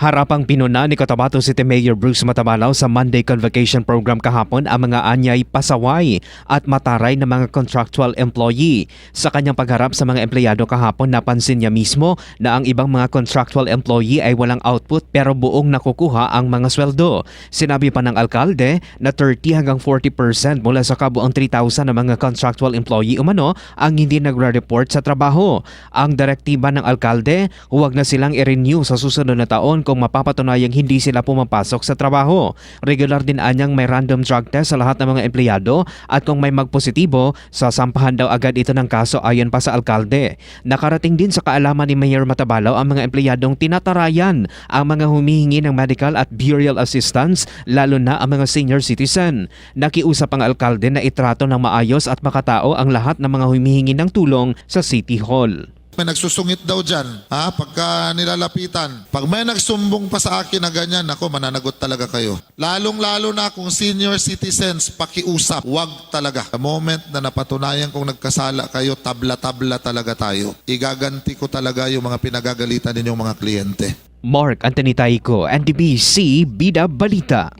Harapang pinuna ni Cotabato City Mayor Bruce Matabalaw sa Monday Convocation Program kahapon ang mga anyay pasaway at mataray ng mga contractual employee. Sa kanyang pagharap sa mga empleyado kahapon, napansin niya mismo na ang ibang mga contractual employee ay walang output pero buong nakukuha ang mga sweldo. Sinabi pa ng alkalde na 30 hanggang 40% mula sa kabuang 3,000 na mga contractual employee umano ang hindi nagre-report sa trabaho. Ang direktiba ng alkalde, huwag na silang i-renew sa susunod na taon kung mapapatunayang hindi sila pumapasok sa trabaho. Regular din anyang may random drug test sa lahat ng mga empleyado at kung may magpositibo, sasampahan daw agad ito ng kaso ayon pa sa alkalde. Nakarating din sa kaalaman ni Mayor Matabalaw ang mga empleyadong tinatarayan ang mga humihingi ng medical at burial assistance lalo na ang mga senior citizen. Nakiusap ang alkalde na itrato ng maayos at makatao ang lahat ng mga humihingi ng tulong sa City Hall. May nagsusungit daw dyan, ha? Pagka nilalapitan. Pag may nagsumbong pa sa akin na ganyan, ako, mananagot talaga kayo. Lalong-lalo na kung senior citizens, pakiusap. Huwag talaga. The moment na napatunayan kung nagkasala kayo, tabla-tabla talaga tayo. Igaganti ko talaga yung mga pinagagalitan ninyong mga kliyente. Mark Anthony Taico, NDBC Bida Balita.